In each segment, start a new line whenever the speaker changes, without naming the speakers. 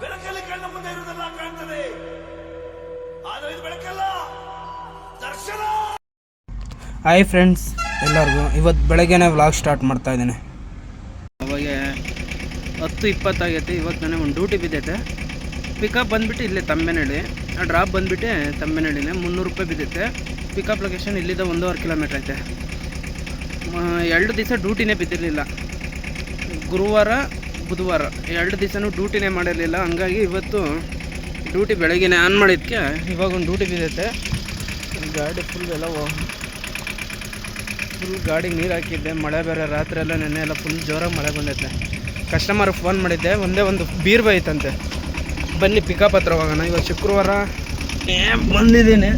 ಬೆಳಕಲ್ಲಿ ಕಣ್ಣ ಮುಂದೆ ಇರುವುದೆಲ್ಲ ಕಾಣ್ತದೆ. ಆದರೆ ಇದು ಬೆಳಕಲ್ಲ ದರ್ಶನ!
ಹಾಯ್ ಫ್ರೆಂಡ್ಸ್ ಎಲ್ಲರಿಗೂ ಇವತ್ತು ಬೆಳಗ್ಗೆನೇ ವ್ಲಾಗ್ ಸ್ಟಾರ್ಟ್ ಮಾಡ್ತಾ ಇದ್ದೀನಿ.
ಅವಾಗ ಹತ್ತು ಇಪ್ಪತ್ತಾಗೈತೆ ಇವತ್ತು ನನಗೆ ಒಂದು ಡ್ಯೂಟಿ ಬಿದ್ದೈತೆ. ಪಿಕಪ್ ಬಂದುಬಿಟ್ಟು ಇಲ್ಲೇ ತಮ್ಮೆನಹಳ್ಳಿ. ಆ ಡ್ರಾಪ್ ಬಂದುಬಿಟ್ಟು ತಮ್ಮೆನಹಳ್ಳಿನೇ ಮುನ್ನೂರು ರೂಪಾಯಿ ಬಿದ್ದೈತೆ. ಪಿಕಪ್ ಲೊಕೇಶನ್ ಇಲ್ಲಿದ್ದ ಒಂದೂವರೆ ಕಿಲೋಮೀಟ್ರ್ ಐತೆ. ಮ- ಎರಡು ದಿವಸ ಡ್ಯೂಟಿನೇ ಬಿದ್ದಿರಲಿಲ್ಲ. ಗುರುವಾರ ಬುಧವಾರ. ಎರಡು ದಿವಸನೂ ಡ್ಯೂಟಿನೇ ಮಾಡಿರಲಿಲ್ಲ. ಹಂಗಾಗಿ ಇವತ್ತು ಡ್ಯೂಟಿ ಬೆಳಗ್ಗೆ ಆನ್ ಮಾಡಿದ್ದಕ್ಕೆ ಇವಾಗ ಒಂದು ಡ್ಯೂಟಿ ಬಿದ್ದೈತೆ. ಗಾಡಿ ಫುಲ್ ಎಲ್ಲ ಫುಲ್ ಗಾಡಿಗೆ ನೀರು ಹಾಕಿದ್ದೆ. ಮಳೆ ಬೇರೆ ರಾತ್ರಿ ಎಲ್ಲ ನೆನ್ನೆ ಎಲ್ಲ ಫುಲ್ ಜೋರಾಗಿ ಮಳೆ ಬಂದೈತೆ. ಕಸ್ಟಮರ್ ಫೋನ್ ಮಾಡಿದ್ದೆ. ಒಂದೇ ಒಂದು ಬೀರ್ ಬೈತಂತೆ. ಬನ್ನಿ ಪಿಕಪ್ ಹತ್ರ ಹೋಗೋಣ. ಇವತ್ತು ಶುಕ್ರವಾರ ಬಂದಿದ್ದೀನಿ.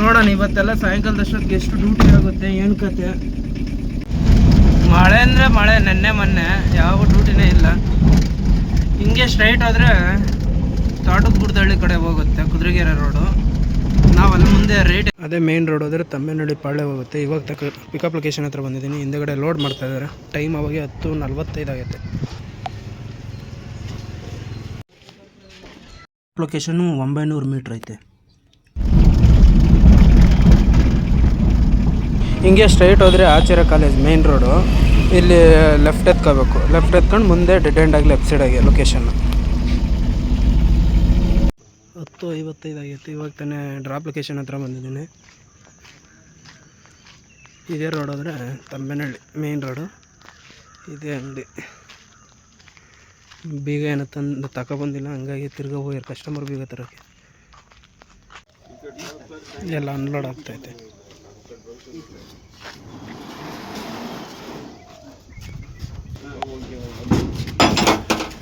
ನೋಡೋಣ, ಇವತ್ತೆಲ್ಲ ಸಾಯಂಕಾಲದಷ್ಟೊತ್ತಿಗೆ ಎಷ್ಟು ಡ್ಯೂಟಿ ಆಗುತ್ತೆ, ಏನು ಕತೆ. ಮಳೆ ಅಂದರೆ ಮಳೆ, ನೆನ್ನೆ, ಮೊನ್ನೆ ಯಾವ ಡ್ಯೂಟಿನೇ ಇಲ್ಲ. ಹಿಂಗೆ ಸ್ಟ್ರೈಟ್ ಹೋದರೆ ತೋಟದ ಗುಡ್ದಹಳ್ಳಿ ಕಡೆ ಹೋಗುತ್ತೆ, ಕುದುರೆಗೆರೆ ರೋಡು ನಾವು ಅಲ್ಲಿ ಮುಂದೆ ರೇಟ್ ಅದೇ ಮೇನ್ ರೋಡ್ ಹೋದರೆ ತಮ್ಮೇನಳ್ಳಿ ಪಾಳೆ ಹೋಗುತ್ತೆ. ಇವಾಗ ತಕ್ಕ ಪಿಕಪ್ ಲೊಕೇಶನ್ ಹತ್ರ ಬಂದಿದ್ದೀನಿ. ಹಿಂದೆಗಡೆ ಲೋಡ್ ಮಾಡ್ತಾ ಇದ್ದಾರೆ ಟೈಮ್ ಅವಾಗ ಹತ್ತು ನಲ್ವತ್ತೈದು ಆಗೈತೆ. ಲೊಕೇಶನ್ನು ಒಂಬೈನೂರು ಮೀಟ್ರ್ ಐತೆ. ಹಿಂಗೆ ಸ್ಟ್ರೈಟ್ ಹೋದರೆ ಆಚೆರ ಕಾಲೇಜ್ ಮೇನ್ ರೋಡು ಇಲ್ಲಿ ಲೆಫ್ಟ್ ಎತ್ಕೋಬೇಕು. ಲೆಫ್ಟ್ ಎತ್ಕೊಂಡು ಮುಂದೆ ಡೆಡ್ ಆಗಿ ಲೆಫ್ಟ್ ಆಗಿ ಲೊಕೇಶನ್ ಹತ್ತು ಐವತ್ತೈದು ಆಗಿತ್ತು ಇವಾಗ ತಾನೇ ಡ್ರಾಪ್ ಲೊಕೇಶನ್ ಹತ್ರ ಬಂದಿದ್ದೀನಿ. ಇದೇ ರೋಡ್ ಹೋದರೆ ತಂಬೆನಹಳ್ಳಿ ಮೇನ್ ರೋಡು ಇದೇ ಅಂಗಡಿ. ಬೀಗ ಏನೋ ತಂದು ತಗೊಬಂದಿಲ್ಲ ಹಂಗಾಗಿ ತಿರ್ಗಾ ಹೋಗಿರ ಕಸ್ಟಮರ್ ಬೀಗ ತರೋಕ್ಕೆ ಎಲ್ಲ ಅನ್ಲೋಡ್ ಆಗ್ತೈತೆ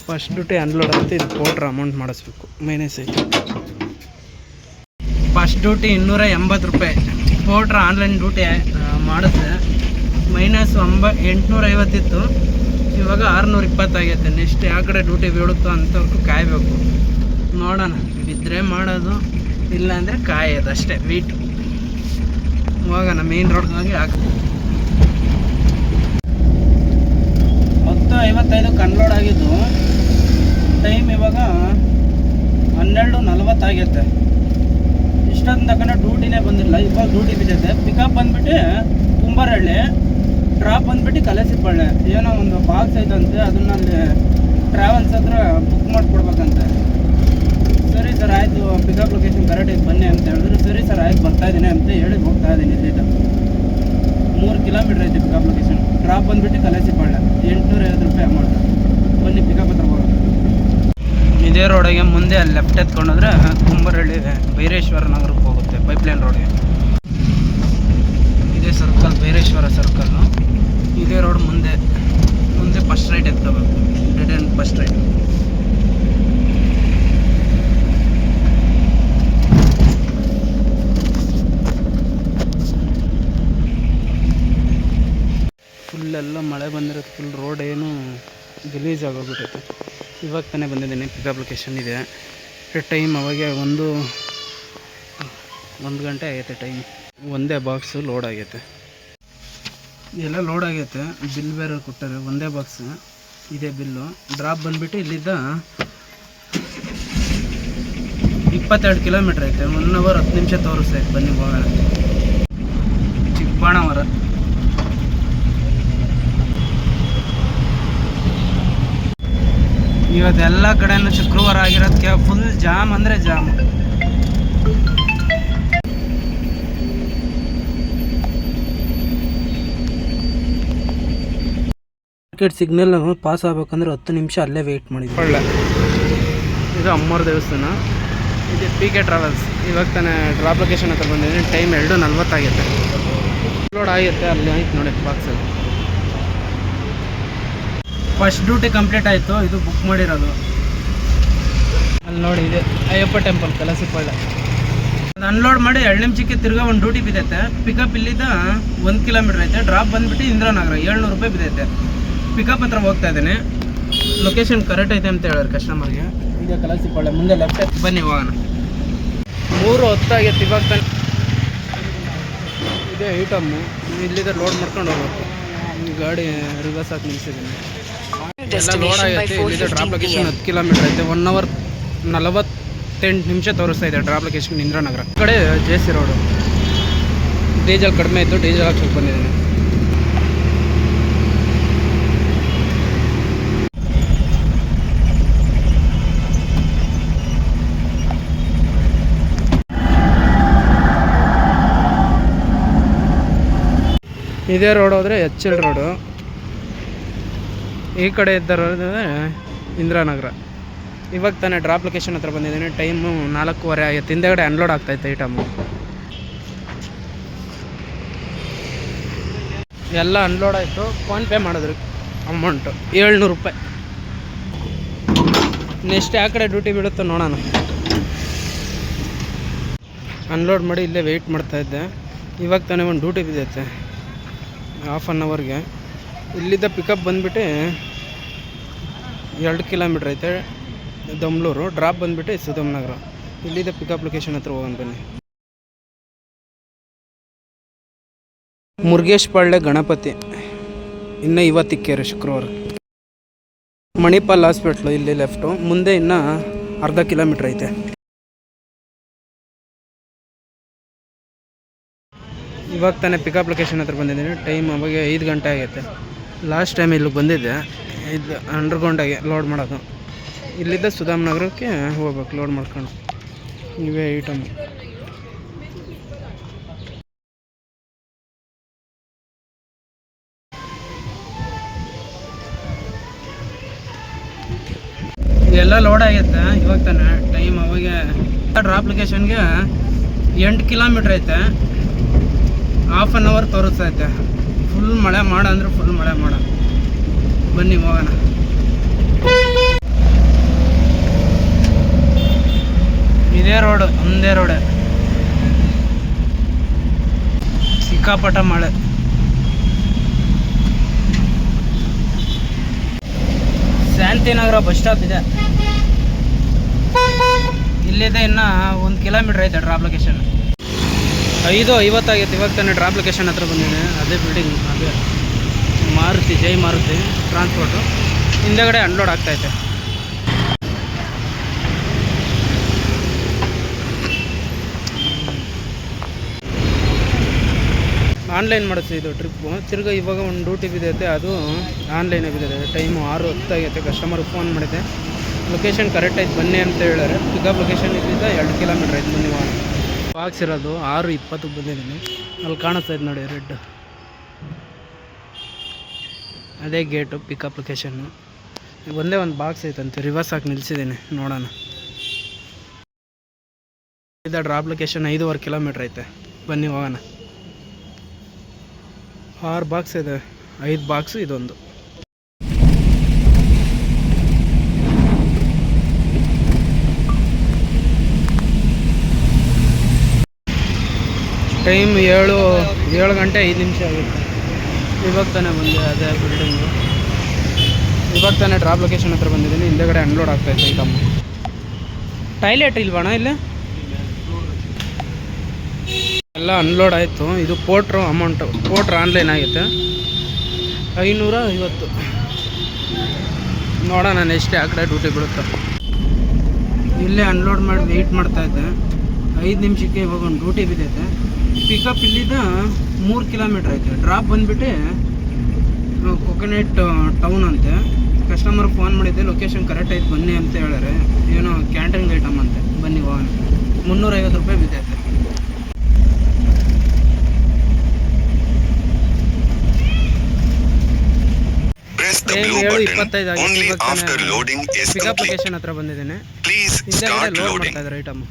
ಫಸ್ಟ್ ಡ್ಯೂಟಿ ಅನ್ಲೋಡ್ ಆಗುತ್ತೆ, ಇದು ಪೌಡ್ರ್ ಅಮೌಂಟ್ ಮಾಡಿಸ್ಬೇಕು ಮೈನಸ್ ಐತೆ ಫಸ್ಟ್ ಡ್ಯೂಟಿ ಇನ್ನೂರ ಎಂಬತ್ತು ರೂಪಾಯಿ. ಪೌಡ್ರ್ ಆನ್ಲೈನ್ ಡ್ಯೂಟಿ ಮಾಡಿಸಿದೆ. ಮೈನಸ್ ಒಂಬ, ಎಂಟುನೂರ ಐವತ್ತಿತ್ತು. ಇವಾಗ ಆರುನೂರ ಇಪ್ಪತ್ತಾಗೈತೆ ನೆಕ್ಸ್ಟ್ ಯಾವ ಕಡೆ ಡ್ಯೂಟಿ ಬೀಳುತ್ತೋ ಅಂಥವ್ರಿಗೂ ಕಾಯಬೇಕು. ನೋಡೋಣ. ಬಿದ್ದರೆ ಮಾಡೋದು, ಇಲ್ಲಾಂದರೆ ಕಾಯೋದು ಅಷ್ಟೇ. ವೀಟ್ ಹೋಗೋಣ ಮೇನ್ ರೋಡ್ಗೆ ಹೋಗಿ ಹಾಕ್ತೀವಿ ಹತ್ತು ಐವತ್ತೈದು ಕನ್ಲೋಡ್ ಆಗಿದ್ದು ಟೈಮ್ ಇವಾಗ ಹನ್ನೆರಡು ನಲ್ವತ್ತಾಗಿರುತ್ತೆ ಇಷ್ಟೊಂದು ತಗೊಂಡು ಡ್ಯೂಟಿನೇ ಬಂದಿಲ್ಲ, ಇವಾಗ ಡ್ಯೂಟಿ ಬಿದ್ದೈತೆ. ಪಿಕಪ್ ಬಂದ್ಬಿಟ್ಟು ತುಂಬರಳ್ಳಿ ಡ್ರಾಪ್ ಬಂದ್ಬಿಟ್ಟು ಕಲಸಿಪ್ಪಳ್ಳಿ ಏನೋ ಒಂದು ಬಾಕ್ಸ್ ಐತಂತೆ, ಅದನ್ನ ಅಲ್ಲಿ ಟ್ರಾವೆಲ್ಸ್ ಹತ್ರ ಬುಕ್ ಮಾಡಿಕೊಡ್ಬೇಕಂತೆ. ಸರಿ ಸರ್, ಆಯಿತು. ಪಿಕಪ್ ಲೊಕೇಶನ್ ಕರೆಕ್ಟಾಗಿ ಬನ್ನಿ ಅಂತ ಹೇಳಿದ್ರು. ಸರಿ ಸರ್, ಆಯ್ತು. ಬರ್ತಾ ಇದ್ದೀನಿ ಅಂತ ಹೇಳಿ ಹೋಗ್ತಾ ಇದ್ದೀನಿ ಇಲ್ಲಿಂದ ಮೂರು ಕಿಲೋಮೀಟ್ರ್ ಐತೆ ಪಿಕಪ್ ಲೊಕೇಶನ್ ಡ್ರಾಪ್ ಬಂದ್ಬಿಟ್ಟು ಕಲಸಿಪಾಳ್ಯ. ಎಂಟುನೂರ ಐವತ್ತು ರೂಪಾಯಿ ಅಮೌಂಟ್ ಬನ್ನಿ ಪಿಕಪ್ ಹತ್ರ ಹೋಗೋಣ. ಇದೇ ರೋಡಿಗೆ ಮುಂದೆ ಅಲ್ಲಿ ಲೆಫ್ಟ್ ಎತ್ಕೊಂಡೋದ್ರೆ ಕುಂಬರಹಳ್ಳಿ, ಬೈರೇಶ್ವರ ನಗರಕ್ಕೆ ಹೋಗುತ್ತೆ ಪೈಪ್ಲೈನ್ ರೋಡ್ಗೆ ಇದೇ ಸರ್ಕಲ್ ಬೈರೇಶ್ವರ ಸರ್ಕಲ್ಲು ಇದೇ ರೋಡ್ ಮುಂದೆ ಮುಂದೆ ಫಸ್ಟ್ ರೈಟ್ ಎತ್ಕೋಬೇಕು ಡೆಡ್ ಆ್ಯಂಡ್ ಫಸ್ಟ್ ರೈಟ್ ಫುಲ್ಲೆಲ್ಲ ಮಳೆ ಬಂದಿರೋದು ಫುಲ್ ರೋಡ್ ಏನು ಗಲೀಜ್ ಆಗೋಗ್ಬಿಟ್ಟೈತೆ ಇವಾಗ ತಾನೇ ಬಂದಿದ್ದೀನಿ ಪಿಕಪ್ ಲೊಕೇಶನ್ ಇದೆ. ಟೈಮ್ ಅವಾಗೆ ಒಂದು ಒಂದು ಗಂಟೆ ಆಗೈತೆ ಟೈಮ್ ಒಂದೇ ಬಾಕ್ಸು ಲೋಡ್ ಆಗೈತೆ. ಎಲ್ಲ ಲೋಡ್ ಆಗೈತೆ. ಬಿಲ್ ಬೇರೆ ಕೊಟ್ಟಾರೆ ಒಂದೇ ಬಾಕ್ಸ್ ಇದೆ ಬಿಲ್ಲು ಡ್ರಾಪ್ ಬಂದುಬಿಟ್ಟು ಇಲ್ಲಿದ್ದ ಇಪ್ಪತ್ತೆರಡು ಕಿಲೋಮೀಟ್ರ್ ಐತೆ. ಒನ್ ಅವರ್ ಹತ್ತು ನಿಮಿಷ ತೋರಿಸ್ತೈತೆ ಬನ್ನಿ ಹೋಗೋಣ ಚಿಕ್ಕಬಾಣವರ ಇವತ್ತೆಲ್ಲ ಕಡೆನೂ ಶುಕ್ರವಾರ ಆಗಿರೋದಕ್ಕೆ ಫುಲ್ ಜಾಮ್ ಅಂದರೆ ಜಾಮ್ ಮಾರ್ಕೆಟ್ ಸಿಗ್ನಲ್ ಪಾಸ್ ಆಗ್ಬೇಕಂದ್ರೆ ಹತ್ತು ನಿಮಿಷ ಅಲ್ಲೇ ವೇಟ್ ಮಾಡಿ ಒಳ್ಳೆ. ಇದು ಅಮ್ಮೋರ್ ದೇವಸ್ಥಾನ. ಇದು ಪಿ ಕೆ ಟ್ರಾವೆಲ್ಸ್ ಇವಾಗ ತಾನೇ ಡ್ರಾಪ್ ಲೊಕೇಶನ್ ಹತ್ರ ಬಂದಿದ್ದೀನಿ. ಟೈಮ್ ಎರಡು ನಲ್ವತ್ತಾಗೈತೆ. ಲೋಡ್ ಆಗುತ್ತೆ ಅಲ್ಲಿ ಆಯ್ತು ನೋಡಿ ಬಾಕ್ಸಲ್ಲಿ ಫಸ್ಟ್ ಡ್ಯೂಟಿ ಕಂಪ್ಲೀಟ್ ಆಯಿತು ಇದು ಬುಕ್ ಮಾಡಿರೋದು. ಅಲ್ಲಿ ನೋಡಿ ಇದೆ ಅಯ್ಯಪ್ಪ ಟೆಂಪಲ್ ಕಲಸಿಪಳ್ಳ. ಅದು ಅನ್ಲೋಡ್ ಮಾಡಿ ಎರಡು ನಿಮಿಷಕ್ಕೆ ತಿರ್ಗಾ ಒಂದು ಡ್ಯೂಟಿ ಬಿದ್ದೈತೆ. ಪಿಕಪ್ ಇಲ್ಲಿದ್ದ ಒಂದು ಕಿಲೋಮೀಟ್ರ್ ಐತೆ ಡ್ರಾಪ್ ಬಂದುಬಿಟ್ಟು ಇಂದ್ರಾನಗರ ಏಳ್ನೂರು ರೂಪಾಯಿ ಬಿದ್ದೈತೆ. ಪಿಕಪ್ ಹತ್ರ ಹೋಗ್ತಾ ಇದ್ದೇನೆ. ಲೊಕೇಶನ್ ಕರೆಕ್ಟ್ ಐತೆ ಅಂತ ಹೇಳೋರು ಕಸ್ಟಮರ್ಗೆ ಈಗ ಕಲಸಿಪಳ್ಳ ಮುಂದೆ ಲೆಫ್ಟ್ ಬನ್ನಿ ಹೋಗೋಣ. ಮೂರು ಹೊತ್ತಾಗೈತೆ ಇವಾಗ ತಾನೆ ಇದೆ ಐಟಮ್ಮು ಇಲ್ಲಿದ್ದ ಲೋಡ್ ಮಾಡ್ಕೊಂಡು ಹೋಗ್ಬೇಕು. ಗಾಡಿ ರಿವರ್ಸ್ ಹಾಕಿ ನಿಲ್ಸಿದ್ದೀನಿ.
By
ಆಗೈತೆ ಡ್ರಾಪ್ ಲೊಕೇಶನ್. ಹತ್ತು ಕಿಲೋಮೀಟರ್ ಐತೆ ಒನ್ ಅವರ್ ನಲವತ್ತೆಂಟು ನಿಮಿಷ ತೋರಿಸ್ತಾ ಇದೆ ಡ್ರಾಪ್ ಲೊಕೇಶನ್ ಇಂದ್ರಾನಗರ. ಕಡೆ ಜೆ ಸಿ ರೋಡು ಡೀಸೆಲ್ ಕಡಿಮೆ ಇತ್ತು ಡೀಸೆಲ್ ಹಾಕ್ಸೋಕೆ ಬಂದಿದ್ದೀನಿ. ಇದೇ ರೋಡ್ ಹೋದರೆ ಎಚ್ ಎಲ್ ರೋಡು ಈ ಕಡೆ ಇದ್ದ ರೋಡ್ ಇಂದಿರಾನಗರ. ಇವಾಗ ತಾನೇ ಡ್ರಾಪ್ ಲೊಕೇಶನ್ ಹತ್ರ ಬಂದಿದ್ದೀನಿ. ಟೈಮು ನಾಲ್ಕೂವರೆ ಆಗೈತೆ ಹಿಂದೆಗಡೆ ಅನ್ಲೋಡ್ ಆಗ್ತೈತೆ ಐಟಮು ಎಲ್ಲ ಅನ್ಲೋಡ್ ಆಯಿತು. ಫೋನ್ಪೇ ಮಾಡಿದ್ರು. ಅಮೌಂಟು ಏಳ್ನೂರು ರೂಪಾಯಿ. ನೆಕ್ಸ್ಟ್ ಯಾವ ಕಡೆ ಡ್ಯೂಟಿ ಬೀಳುತ್ತೋ ನೋಡೋಣ. ಅನ್ಲೋಡ್ ಮಾಡಿ ಇಲ್ಲೇ ವೆಯ್ಟ್ ಮಾಡ್ತಾಯಿದ್ದೆ ಇವಾಗ ತಾನೇ ಒಂದು ಡ್ಯೂಟಿ ಬಿದ್ದೈತೆ. ಹಾಫ್ ಆನ್ ಅವರ್ಗೆ ಇಲ್ಲಿದ್ದ ಪಿಕಪ್ ಬಂದುಬಿಟ್ಟು ಎರಡು ಕಿಲೋಮೀಟ್ರ್ ಐತೆ. ದಮ್ಲೂರು. ಡ್ರಾಪ್ ಬಂದುಬಿಟ್ಟು ಸುಧಮ್ನಗರ. ಇಲ್ಲಿದೆ ಪಿಕಪ್ ಲೊಕೇಶನ್ ಹತ್ರ ಹೋಗೋಣ ಬನ್ನಿ. ಮುರುಗೇಶ್ ಪಾಳ್ಯ ಗಣಪತಿ. ಇನ್ನು ಇವತ್ತಿಕ್ಕೇರು ಶುಕ್ರವಾರ. ಮಣಿಪಾಲ್ ಹಾಸ್ಪಿಟ್ಲು ಇಲ್ಲಿ ಲೆಫ್ಟು ಮುಂದೆ ಇನ್ನು ಅರ್ಧ ಕಿಲೋಮೀಟ್ರ್ ಐತೆ. ಇವಾಗ ತಾನೇ ಪಿಕಪ್ ಲೊಕೇಶನ್ ಹತ್ರ ಬಂದಿದ್ದೀನಿ. ಟೈಮ್ ಅವಾಗ ಐದು ಗಂಟೆ ಆಗೈತೆ. ಲಾಸ್ಟ್ ಟೈಮ್ ಇಲ್ಲಿಗೆ ಬಂದಿದ್ದೆ. ಇದು ಅಂಡರ್ಗ್ರೌಂಡಾಗೆ ಲೋಡ್ ಮಾಡೋದು. ಇಲ್ಲಿದ್ದ ಸುಧಾಮ್ ನಗರಕ್ಕೆ ಹೋಗ್ಬೇಕು ಲೋಡ್ ಮಾಡ್ಕೊಂಡು. ಇವೇ ಐಟಮ್ ಎಲ್ಲ ಲೋಡ್ ಆಗೈತೆ, ಇವಾಗ ತಾನೆ ಟೈಮ್ ಅವಾಗ. ಡ್ರಾಪ್ ಲೊಕೇಶನ್ಗೆ ಎಂಟು ಕಿಲೋಮೀಟ್ರ್ ಐತೆ. ಹಾಫ್ ಆನ್ ಅವರ್ ತೋರಿಸ್ತೈತೆ. ಫುಲ್ ಮಳೆ ಮಾಡ ಅಂದ್ರೆ ಫುಲ್ ಮಳೆ ಮಾಡ. ಬನ್ನಿ ಹೋಗೋಣ. ಇದೇ ರೋಡ್, ಒಂದೇ ರೋಡೆ. ಸಿಕ್ಕಾಪಟ್ಟ ಮಳೆ. ಶಾಂತಿನಗರ ಬಸ್ ಸ್ಟಾಪ್ ಇದೆ. ಇಲ್ಲಿದೆ ಇನ್ನು ಒಂದು ಕಿಲೋಮೀಟ್ರ್ ಐತೆ ಡ್ರಾಪ್ ಲೊಕೇಶನ್ ಐದು ಐವತ್ತಾಗೈತೆ ಇವಾಗ ತಾನೇ ಡ್ರಾಪ್ ಲೊಕೇಶನ್ ಹತ್ರ ಬಂದಿದೆ. ಅದೇ ಬಿಲ್ಡಿಂಗ್ ಅದೇ. ಮಾರುತಿ, ಜೈ ಮಾರುತಿ ಟ್ರಾನ್ಸ್ಪೋರ್ಟು ಹಿಂದೆಗಡೆ ಅನ್ಲೋಡ್ ಆಗ್ತೈತೆ ಆನ್ಲೈನ್ ಮಾಡಿಸಿ ಇದು ಟ್ರಿಪ್ಪು ತಿರ್ಗಿ ಇವಾಗ ಒಂದು ಡ್ಯೂಟಿ ಬಿದ್ದೈತೆ ಅದು ಆನ್ಲೈನ್ ಬಿದ್ದಿದೆ. ಟೈಮು ಆರು ಹೊತ್ತಾಗೈತೆ ಕಸ್ಟಮರ್ ಫೋನ್ ಮಾಡಿದೆ. ಲೊಕೇಶನ್ ಕರೆಕ್ಟ್ ಆಯ್ತು, ಬನ್ನಿ ಅಂತ ಹೇಳಿದ್ರೆ ಪಿಕಪ್ ಲೊಕೇಶನ್ ಇದ್ದಿದ್ದ ಎರಡು ಕಿಲೋಮೀಟ್ರ್ ಆಯ್ತು, ಬನ್ನಿ ಬಾಕ್ಸ್ ಇರೋದು ಆರು ಇಪ್ಪತ್ತಕ್ಕೆ ಬಂದಿದ್ದೀನಿ. ಅಲ್ಲಿ ಕಾಣಿಸ್ತಾ ನೋಡಿ ರೆಡ್ ಅದೇ ಗೇಟು ಪಿಕಪ್ ಲೊಕೇಶನ್ನು ಒಂದೇ ಒಂದು ಬಾಕ್ಸ್ ಐತಂತೆ ರಿವರ್ಸ್ ಹಾಕಿ ನಿಲ್ಸಿದ್ದೀನಿ ನೋಡೋಣ. ಇದು ಡ್ರಾಪ್ ಲೊಕೇಶನ್ ಐದೂವರೆ ಕಿಲೋಮೀಟ್ರ್ ಐತೆ. ಬನ್ನಿ, ಹೋಗೋಣ. ಆರು ಬಾಕ್ಸ್ ಇದೆ, ಐದು ಬಾಕ್ಸು ಇದೊಂದು. ಟೈಮ್ ಏಳು ಏಳು ಗಂಟೆ ಐದು ನಿಮಿಷ ಆಗುತ್ತೆ. ಇವಾಗ ತಾನೇ ಬಂದೆ ಅದೇ ಬಿಲ್ಡಿಂಗು ಇವಾಗ ತಾನೇ ಡ್ರಾಪ್ ಲೊಕೇಶನ್ ಹತ್ರ ಬಂದಿದ್ದೀನಿ, ಹಿಂದೆಗಡೆ ಅನ್ಲೋಡ್ ಆಗ್ತಾಯಿತ್ತು ಐಟಮ್ ಟಾಯ್ಲೆಟ್ ಇಲ್ವಣ ಇಲ್ಲಿ? ಎಲ್ಲ ಅನ್ಲೋಡ್ ಆಯಿತು. ಇದು ಪೋಟ್ರು ಅಮೌಂಟು ಪೋಟ್ರ್ ಆನ್ಲೈನ್ ಆಗುತ್ತೆ ಐನೂರ ಐವತ್ತು ನೋಡೋಣ ಎಷ್ಟೇ ಆ ಕಡೆ ಡ್ಯೂಟಿ ಬೀಳುತ್ತೆ. ಇಲ್ಲೇ ಅನ್ಲೋಡ್ ಮಾಡಿ ವೆಯ್ಟ್ ಮಾಡ್ತಾ ಇದ್ದೆ. ಐದು ನಿಮಿಷಕ್ಕೆ ಇವಾಗ ಒಂದು ಡ್ಯೂಟಿ ಬಿದ್ದೈತೆ. ಪಿಕಪ್ ಇಲ್ಲಿದ್ದ ಮೂರು ಕಿಲೋಮೀಟ್ರ್ ಐತೆ. ಡ್ರಾಪ್ ಬಂದುಬಿಟ್ಟು ಕೊಕೊನೆಟ್ ಟೌನ್ ಅಂತೆ. ಕಸ್ಟಮರ್ ಫೋನ್ ಮಾಡಿದ್ದೆ ಲೊಕೇಶನ್ ಕರೆಕ್ಟ್ ಐತೆ ಬನ್ನಿ ಅಂತ ಹೇಳ್ಯಾರೆ. ಏನೋ ಕ್ಯಾಂಟೀನ್ ಐಟಮ್ ಅಂತೆ. ಬನ್ನಿ ವಾಹನ ಮುನ್ನೂರೈವತ್ತು ರೂಪಾಯಿ ಬಿದ್ದೈತೆ. ಏಳು ಇಪ್ಪತ್ತೈದು ಆಗಿದೆ ಪಿಕಪ್ ಲೊಕೇಶನ್ ಹತ್ರ ಬಂದಿದ್ದೇನೆ. ಲೋಡ್. ಮಾಡ್ತಾ ಇದ್ದಾರೆ ಐಟಮ್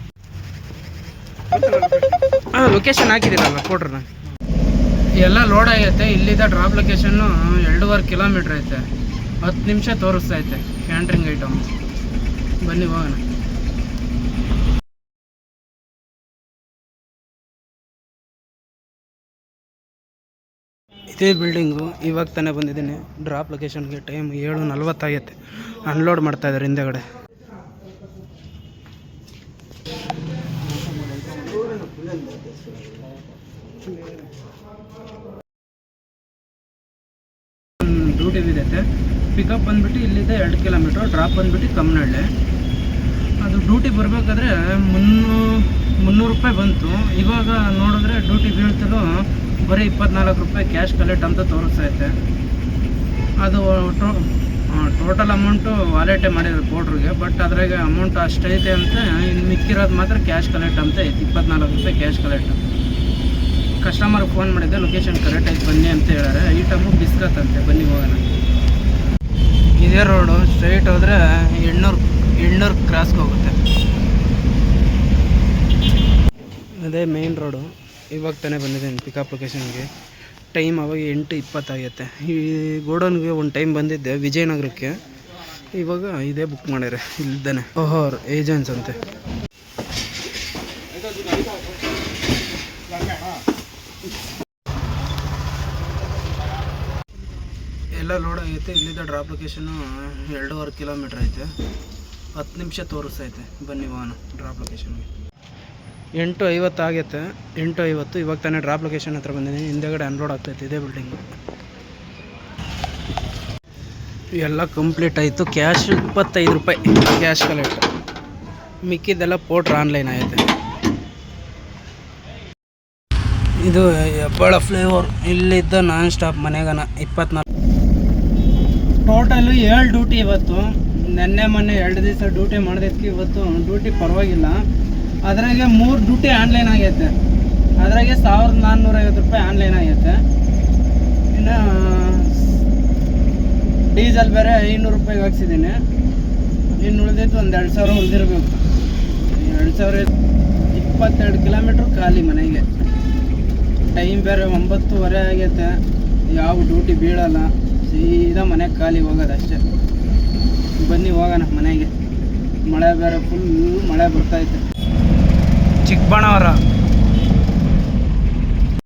ಹಾಂ ಲೊಕೇಶನ್ ಹಾಕಿದ್ದೀರಲ್ಲ ನಾನು ಎಲ್ಲ ಲೋಡ್ ಆಗೈತೆ ಇಲ್ಲಿದ್ದ ಡ್ರಾಪ್ ಲೊಕೇಶನ್ನು ಎರಡೂವರೆ ಕಿಲೋಮೀಟ್ರ್ ಐತೆ. ಹತ್ತು ನಿಮಿಷ ತೋರಿಸ್ತಾ ಐತೆ ಕ್ಯಾಂಟ್ರಿಂಗ್ ಐಟಮ್ ಬನ್ನಿ ಹೋಗೋಣ. ಇದೇ ಬಿಲ್ಡಿಂಗು ಇವಾಗ ತಾನೇ ಬಂದಿದ್ದೀನಿ. ಡ್ರಾಪ್ ಲೊಕೇಶನ್ಗೆ ಟೈಮ್ ಏಳು ನಲ್ವತ್ತಾಗೈತೆ ಅನ್ಲೋಡ್ ಮಾಡ್ತಾ ಇದ್ದಾರೆ ಹಿಂದೆಗಡೆ. ಡ್ಯೂಟಿ ಬಿದ್ದೈತೆ ಪಿಕಪ್ ಬಂದ್ಬಿಟ್ಟು ಇಲ್ಲಿದೆ ಎರಡು ಕಿಲೋಮೀಟ್ರ್ ಡ್ರಾಪ್ ಬಂದ್ಬಿಟ್ಟು ಕಮ್ಮನಹಳ್ಳಿ ಅದು ಡ್ಯೂಟಿ ಬರಬೇಕಾದ್ರೆ ಮುನ್ನೂ ಮುನ್ನೂರು ರೂಪಾಯಿ ಬಂತು. ಇವಾಗ ನೋಡಿದ್ರೆ ಡ್ಯೂಟಿ ಬೀಳ್ತಲೂ ಬರೀ ಇಪ್ಪತ್ನಾಲ್ಕು ರೂಪಾಯಿ ಕ್ಯಾಶ್ ಕಲೆಕ್ಟ್ ಅಂತ ತೋರಿಸ್ತೈತೆ ಅದು ಟೋಟಲ್ ಅಮೌಂಟು ವಾಲೆಟೇ ಮಾಡಿದ್ರು ಕೋಟ್ರಿಗೆ ಬಟ್ ಅದ್ರಾಗ ಅಮೌಂಟ್ ಅಷ್ಟೈತೆ ಅಂತ ಇನ್ನು ಮಿಕ್ಕಿರೋದು ಮಾತ್ರ ಕ್ಯಾಶ್ ಕಲೆಕ್ಟ್ ಅಂತ ಐತೆ, ಇಪ್ಪತ್ನಾಲ್ಕು ರೂಪಾಯಿ ಕ್ಯಾಶ್ ಕಲೆಕ್ಟ್ ಕಸ್ಟಮರ್ಗೆ ಫೋನ್ ಮಾಡಿದ್ದೆ ಲೊಕೇಶನ್ ಕರೆಕ್ಟ್ ಆಯ್ತು ಬನ್ನಿ ಅಂತ ಹೇಳಾರೆ ಐಟಮು ಬಿಸ್ಕತ್ ಅಂತೆ, ಬನ್ನಿ ಹೋಗೋಣ. ಇದೇ ರೋಡು ಸ್ಟ್ರೈಟ್ ಹೋದರೆ ಎಣ್ಣೂರು ಎಣ್ಣೂರು ಕ್ರಾಸ್ಗೆ ಹೋಗುತ್ತೆ. ಅದೇ ಮೇನ್ ರೋಡು ಇವಾಗ ತಾನೇ ಬಂದಿದ್ದೀನಿ ಪಿಕಪ್ ಲೊಕೇಶನ್ಗೆ ಟೈಮ್ ಅವಾಗ ಎಂಟು ಇಪ್ಪತ್ತಾಗೈತೆ. ಈ ಗೋಡೌನ್ಗೆ ಒಂದು ಟೈಮ್ ಬಂದಿದ್ದೆ ವಿಜಯನಗರಕ್ಕೆ. ಇವಾಗ ಇದೇ ಬುಕ್ ಮಾಡ್ಯಾರೆ ಇಲ್ಲಿದ್ದಾನೆ ಓಹೋರ್ ಏಜೆನ್ಸ್ ಅಂತೆ. ಎಲ್ಲ ಲೋಡ್ ಆಗೈತೆ ಇಲ್ಲಿದ್ದ ಡ್ರಾಪ್ ಲೊಕೇಶನು ಎರಡೂವರೆ ಕಿಲೋಮೀಟ್ರ್ ಐತೆ. ಹತ್ತು ನಿಮಿಷ ತೋರಿಸ್ತೈತೆ, ಬನ್ನಿ ವಾಹನ ಡ್ರಾಪ್ ಲೊಕೇಶನ್ಗೆ ಎಂಟು ಐವತ್ತು ಆಗೈತೆ. ಎಂಟು ಐವತ್ತು, ಇವಾಗ ತಾನೇ ಡ್ರಾಪ್ ಲೊಕೇಶನ್ ಹತ್ರ ಬಂದಿದ್ದೀನಿ. ಹಿಂದೆಗಡೆ ಅನ್ಲೋಡ್ ಆಗ್ತೈತೆ ಇದೇ ಬಿಲ್ಡಿಂಗು ಎಲ್ಲ ಕಂಪ್ಲೀಟ್ ಆಯಿತು. ಕ್ಯಾಶ್ ಇಪ್ಪತ್ತೈದು ರೂಪಾಯಿ. ಕ್ಯಾಶ್ ಕಲೆಕ್ಟ್ ಮಿಕ್ಕಿದ್ದೆಲ್ಲ ಪೋಟ್ರ್ ಆನ್ಲೈನ್ ಆಗೈತೆ. ಇದು ಹೆಬ್ಬಾಳ ಫ್ಲೇವರ್ ಇಲ್ಲಿದ್ದ ನಾನ್ ಸ್ಟಾಪ್ ಮನೆಗನ ಇಪ್ಪತ್ನಾಲ್ಕು. ಟೋಟಲು ಏಳು ಡ್ಯೂಟಿ ಇವತ್ತು. ನೆನ್ನೆ, ಮೊನ್ನೆ ಎರಡು ದಿವಸ ಡ್ಯೂಟಿ ಮಾಡಿದಕ್ಕೆ ಇವತ್ತು. ಡ್ಯೂಟಿ ಪರವಾಗಿಲ್ಲ. ಅದ್ರಾಗೆ ಮೂರು ಡ್ಯೂಟಿ ಆನ್ಲೈನ್ ಆಗೈತೆ. ಅದ್ರಾಗೆ ಸಾವಿರದ ನಾನ್ನೂರ ಐವತ್ತು ರೂಪಾಯಿ ಆನ್ಲೈನ್ ಆಗೈತೆ. ಇನ್ನು, ಡೀಸೆಲ್ ಬೇರೆ ಐನೂರು ರೂಪಾಯಿಗೆ ಹಾಕ್ಸಿದ್ದೀನಿ. ಇನ್ನು ಉಳಿದಿದ್ದು ಒಂದು ಎರಡು ಸಾವಿರ ಉಳಿದಿರ್ಬೇಕು. ಎರಡು ಸಾವಿರ ಇಪ್ಪತ್ತೆರಡು ಕಿಲೋಮೀಟ್ರ್ ಖಾಲಿ ಮನೆಗೆ. ಟೈಮ್ ಬೇರೆ ಒಂಬತ್ತುವರೆ ಆಗೈತೆ. ಯಾವ ಡ್ಯೂಟಿ ಬೀಳಲ್ಲ. ಸೀದಾ ಮನೆಗೆ ಖಾಲಿ ಹೋಗೋದು ಅಷ್ಟೇ. ಬನ್ನಿ ಹೋಗೋಣ ಮನೆಗೆ. ಮಳೆ ಬೇರೆ ಫುಲ್ ಮಳೆ ಬರ್ತೈತೆ ಚಿಕ್ಕಬಳ್ಳಾಪುರ